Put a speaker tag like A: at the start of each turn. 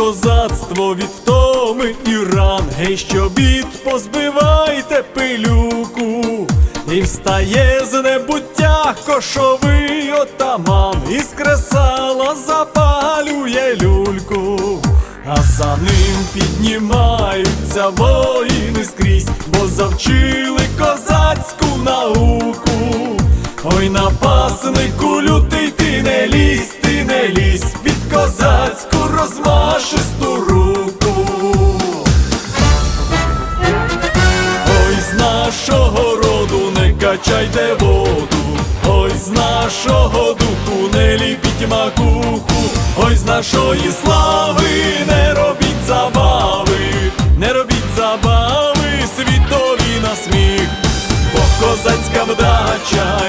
A: козацтво від втоми і ран, гей, що бід позбивайте пилюку, і встає з небуття кошовий отаман, із кресала запалює люльку, а за ним піднімаються воїни скрізь, бо завчили козацьку науку. Ой, напаснику лютий ти не лізь, ти не лізь козацьку розмашисту руку. Ой, з нашого роду не качайте воду, ой, з нашого духу не ліпіть макуху, ой, з нашої слави не робіть забави, не робіть забави, світові на сміх. Бо козацька вдача,